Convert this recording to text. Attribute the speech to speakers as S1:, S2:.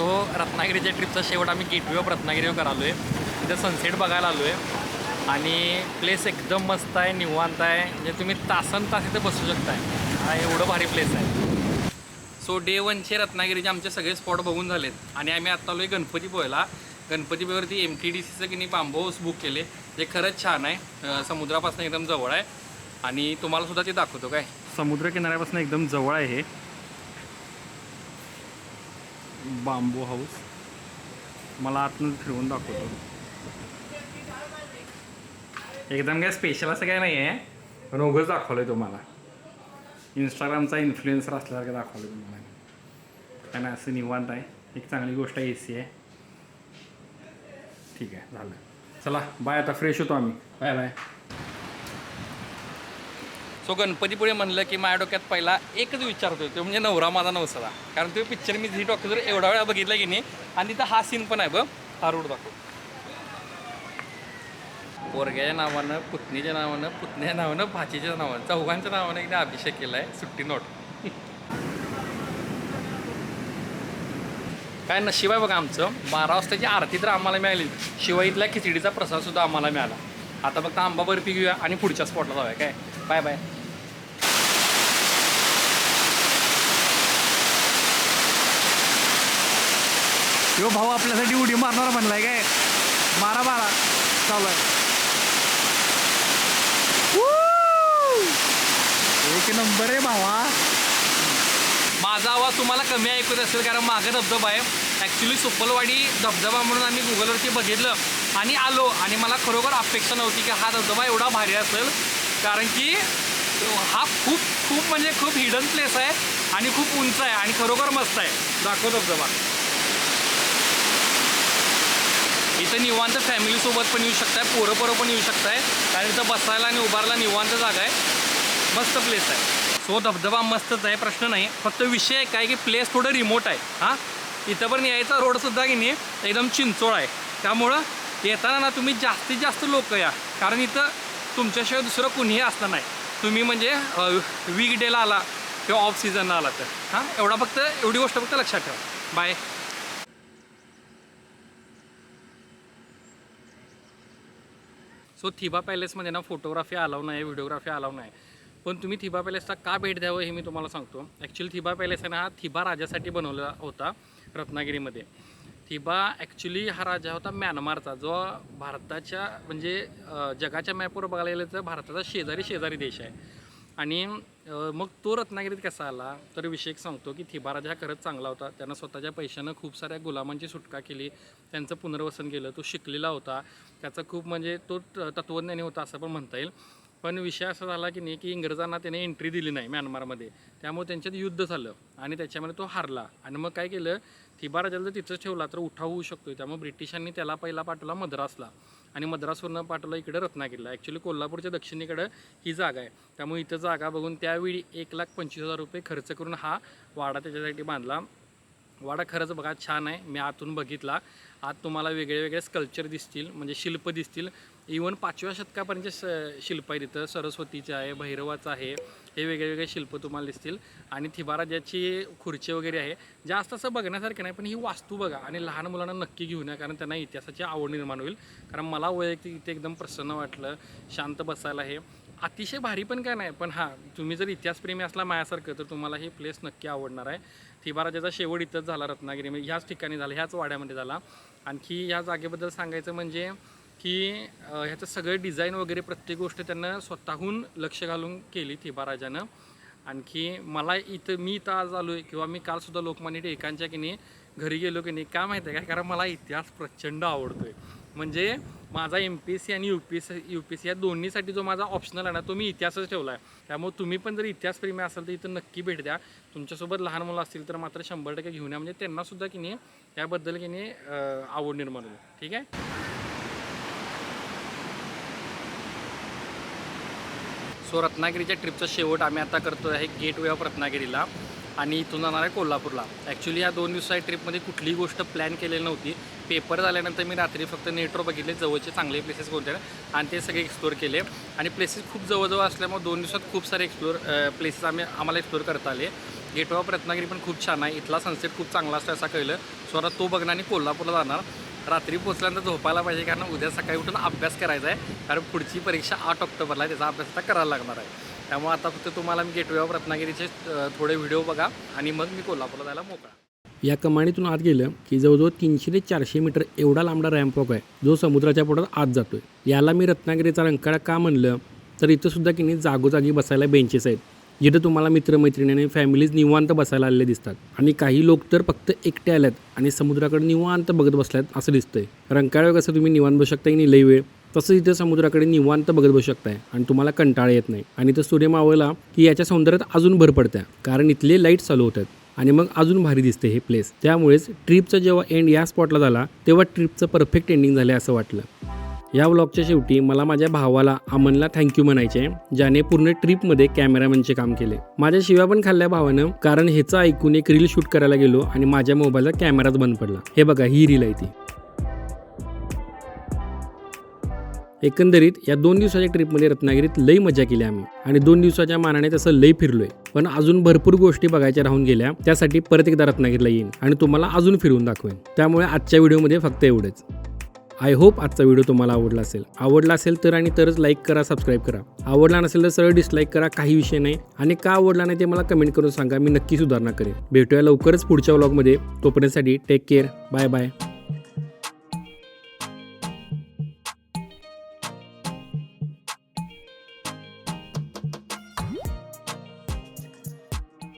S1: So रत्नागिरीच्या ट्रिपचा शेवट आम्ही गेटवे ऑफ रत्नागिरीवर करालो आहे तिथं सनसेट बघायला आलो आहे आणि प्लेस एकदम मस्त आहे निवांत आहे. म्हणजे तुम्ही तासन तास इथे बसू शकताय. हा एवढं भारी प्लेस आहे. सो डे वनचे रत्नागिरीचे आमचे सगळे स्पॉट बघून झालेत. आणि आम्ही आत्ता आलो आहे गणपतीपुळ्याला गणपतीपुळेवरती एम टी डी सीचं की नाही बांबो हाऊस बुक केले. जे खरंच छान आहे. समुद्रापासून एकदम जवळ आहे. आणि तुम्हाला सुद्धा ते दाखवतो काय? समुद्र किनाऱ्यापासून एकदम जवळ आहे हे. Bamboo house. मला आतून फिरवून दाखवतो. एकदम काय स्पेशल असं काय नाही आहे पण उगंच दाखवलं आहे तुम्हाला इंस्टाग्रामचा इन्फ्लुएन्सर असल्यासारखं दाखवलं आहे तुम्हाला आणि असं निवांत आहे. एक चांगली गोष्ट आहे ए सी आहे. ठीक आहे झालं. चला बाय आता फ्रेश होतो आम्ही. बाय बाय तो गणपतीपुळे म्हणलं की माझ्या डोक्यात पहिला एकच विचारतो तो म्हणजे नवरा माझा नवसाला कारण तो पिक्चर मी झी टॉकीजवर एवढा वेळा बघितला की नाही आणि तिथं हा सीन पण आहे बघ हा रोड दाखव. पोरग्याच्या नावानं पुतणीच्या नावानं पुतण्याच्या नावानं भाचीच्या नावानं चौघांच्या नावानं एकदा अभिषेक केला आहे सुट्टी नोट. काय नशीब आहे बघा आमचं बारा वाजताची आरती तर आम्हाला मिळाली. शिवाय इथल्या खिचडीचा प्रसादसुद्धा आम्हाला मिळाला. आता फक्त आंबा बर्फी घेऊया आणि पुढच्या स्पॉटला जाऊया काय? बाय बाय यो भाऊ आपल्यासाठी उडी मारणार म्हणलाय काय? मारा मारा चालू आहे. एक नंबर आहे भावा. माझा आवाज तुम्हाला कमी ऐकत असेल कारण मागं धबधबा आहे. ॲक्च्युली सुपलवाडी धबधबा म्हणून आम्ही गुगलवरती बघितलं आणि आलो. आणि मला खरोखर अपेक्षा नव्हती की हा धबधबा एवढा भारी असेल. कारण की हा खूप खूप म्हणजे खूप हिडन प्लेस आहे आणि खूप उंच आहे आणि खरोखर मस्त आहे. दाखव धबधबा. इथं निवांत फॅमिलीसोबत पण येऊ शकताय पोरं पोरं पण येऊ शकताय. कारण इथं बसायला आणि उभारला निवांत जागा आहे. मस्त प्लेस आहे. सो धबधबा मस्तच आहे प्रश्न नाही. फक्त विषय काय की प्लेस थोडं रिमोट आहे. हां? इथं पण यायचा रोडसुद्धा की नाही एकदम चिंचोळ आहे. त्यामुळं येताना ना तुम्ही जास्तीत जास्त लोक या. कारण इथं तुमच्याशिवाय दुसरं कुणीही असलं नाही. तुम्ही म्हणजे वीक डेला आला किंवा ऑफ सीझनला आला तर. हां? एवढा फक्त एवढी गोष्ट फक्त लक्षात ठेवा. बाय सो थिबा पॅलेसमध्ये ना फोटोग्राफी अलाव नाही व्हिडिओग्राफी अलाव नाही. पण तुम्ही थिबा पॅलेसला का भेट द्यावं हे मी तुम्हाला सांगतो. ॲक्च्युली थिबा पॅलेस आहे ना हा थिबा राजासाठी बनवला होता रत्नागिरीमध्ये. थिबा ॲक्च्युली हा राजा होता म्यानमारचा जो भारताच्या म्हणजे जगाच्या मॅपवर बघायला गेलं तर भारताचा शेजारी शेजारी देश आहे. आणि मग तो रत्नागिरीत कसा आला? तर विषय सांगतो की थिबा राजा हा खरंच चांगला होता त्यानं स्वतःच्या पैशानं खूप साऱ्या गुलामांची सुटका केली. त्यांचं पुनर्वसन केलं तो शिकलेला होता. त्याचा खूप म्हणजे तो त- तत्त्वज्ञानी होता असं पण म्हणता येईल. पण विषय असा झाला की नाही की इंग्रजांना त्याने एंट्री दिली नाही म्यानमारमध्ये. त्यामुळे त्यांच्यात युद्ध झालं आणि त्याच्यामध्ये तो हारला. आणि मग काय केलं थिबा राजाला जर तिथंच ठेवला तर उठाव होऊ शकतो त्यामुळे ब्रिटिशांनी त्याला पहिला पाठवला मद्रासला. आणि मद्रासवरनं पाठवलं इकडे रत्नागिरीला. ॲक्च्युली कोल्हापूरच्या दक्षिणेकडं ही जागा आहे. त्यामुळे इथं जागा बघून त्यावेळी एक लाख पंचवीस हजार रुपये खर्च करून हा वाडा त्याच्यासाठी बांधला. वाडा खरंच बघा छान आहे. मी आतून बघितला. आत तुम्हाला वेगळे वेगळे स्कल्पचर दिसतील म्हणजे शिल्प दिसतील. इवन पाचव्या शतकापर्यंत स शिल्प आहे तिथं सरस्वतीचं आहे भैरवाचं आहे. हे वेगळे वेगळे शिल्प तुम्हाला दिसतील. आणि थिबाराजाची खुर्ची वगैरे आहे जास्त असं बघण्यासारखं नाही पण ही वास्तू बघा. आणि लहान मुलांना नक्की घेऊन या कारण त्यांना इतिहासाची आवड निर्माण होईल. कारण मला वैयक्तिक इथे एकदम प्रसन्न वाटलं. शांत बसायला हे. अतिशय भारी पण काय नाही पण हां तुम्ही जर इतिहासप्रेमी असला माझ्यासारखं तर तुम्हाला हे प्लेस नक्की आवडणार आहे. थिबाराजाचा शेवट इथंच झाला रत्नागिरी म्हणजे ह्याच ठिकाणी झाला ह्याच वाड्यामध्ये झाला. आणखी ह्या जागेबद्दल सांगायचं म्हणजे की ह्याचं सगळं डिझाईन वगैरे प्रत्येक गोष्ट त्यांना स्वतःहून लक्ष घालून केली थिबाराजानं. आणखी मला इथं मी इथं आज आलो आहे किंवा मी कालसुद्धा लोकमान्य टिळकांच्या की नाही घरी गेलो की नाही का माहिती आहे का? कारण मला इतिहास प्रचंड आवडतो आहे म्हणजे माझा एम पी एस सी आणि U P S U P S C या दोन्हीसाठी जो माझा ऑप्शनल आहे ना तो मी इतिहासच ठेवला आहे त्यामुळे तुम्ही पण जर इतिहासप्रेमी असाल तर इथं नक्की भेट द्या. तुमच्यासोबत लहान मुलं असतील तर मात्र शंभर टक्के घेऊन या. म्हणजे त्यांनासुद्धा की नाही त्याबद्दल की नाही आवड निर्माण होईल. ठीक आहे? सो रत्नागिरीच्या ट्रिपचा शेवट आम्ही आता करतो आहे गेट वे ऑफ रत्नागिरीला आणि इथून जाणार आहे कोल्हापूरला. ॲक्च्युली या दोन दिवसाच्या ट्रिपमध्ये कुठलीही गोष्ट प्लॅन केलेली नव्हती. पेपर झाल्यानंतर मी रात्री फक्त नेटवर बघितले जवळचे चांगले प्लेसेस कोणते आणि ते सगळे एक्सप्लोर केले. आणि प्लेसेस खूप जवळजवळ असल्यामुळे दोन दिवसात खूप सारे एक्सप्लोर प्लेसेस आम्ही आम्हाला एक्सप्लोर करता आले. गेट ऑफ रत्नागिरी पण खूप छान आहे. इथला सनसेट खूप चांगला असतो असं कळलं. सो आता तो बघणार आणि कोल्हापूरला जाणार. रात्री पोचल्यानंतर झोपायला पाहिजे कारण उद्या सकाळी उठून अभ्यास करायचा आहे. कारण पुढची परीक्षा आठ ऑक्टोबरला आहे त्याचा अभ्यास आता करायला लागणार आहे. त्यामुळे आता फक्त तुम्हाला मी गेटवे ऑफ रत्नागिरीचे थोडे व्हिडिओ बघा आणि मग मी कोल्हापूरला जायला मोकळा.
S2: या कमानीतून आत गेलं की जवळजवळ तीनशे ते चारशे मीटर एवढा लांबडा रॅम्पॉक आहे जो समुद्राच्या पोटात आत जातोय. याला मी रत्नागिरीचा रंकाळा का म्हणलं? तर इथं सुद्धा की नाही जागोजागी बसायला बेंचेस आहेत. जिथं तुम्हाला मित्रमैत्रिणी आणि फॅमिलीज निवांत बसायला आलेले दिसतात. आणि काही लोक तर फक्त एकटे आल्यात आणि समुद्राकडे निवांत बघत बसल्यात असं दिसतंय. रंकाळ्यावर कसं तुम्ही निवांत बसू शकता की लई वेळ. तसं इथं समुद्राकडे निवांत बघत बसू शकताय आणि तुम्हाला कंटाळा येत नाही. आणि इथं सूर्य मावळला की याच्या सौंदर्यात अजून भर पडत्या. कारण इथले लाइट चालू होतात. आणि मग अजून भारी दिसते हे प्लेस त्यामुळेच ट्रिपचा जेव्हा एंड या स्पॉटला झाला तेव्हा ट्रिपचं परफेक्ट एंडिंग झालं असं वाटलं. या व्लॉगच्या शेवटी मला माझ्या भावाला अमनला थँक्यू म्हणायचे ज्याने पूर्ण ट्रिपमध्ये कॅमेरामॅनचे काम केले. माझ्या शिव्या पण खाल्ल्या भावानं कारण ह्याचं ऐकून एक रील शूट करायला गेलो आणि माझ्या मोबाईलचा कॅमेराच बंद पडला. हे बघा ही रील आहे ती. एकंदरीत या दोन दिवसाच्या ट्रिपमध्ये रत्नागिरीत लई मजा केली आम्ही. आणि दोन दिवसाच्या मानाने तसं लई फिरलोय. पण अजून भरपूर गोष्टी बघायच्या राहून गेल्या त्यासाठी परत एकदा रत्नागिरीला येईन आणि तुम्हाला अजून फिरवून दाखवेन. त्यामुळे आजच्या व्हिडिओमध्ये फक्त एवढंच. आय होप आजचा व्हिडिओ तुम्हाला आवडला असेल. आवडला असेल तर आणि तरच लाईक करा सबस्क्राईब करा. आवडला नसेल तर सरळ डिसलाईक करा काही विषय नाही. आणि का आवडला नाही ते मला कमेंट करून सांगा मी नक्की सुधारणा करेन. भेटूया लवकरच पुढच्या व्लॉगमध्ये तोपर्यंतसाठी टेक केअर बाय बाय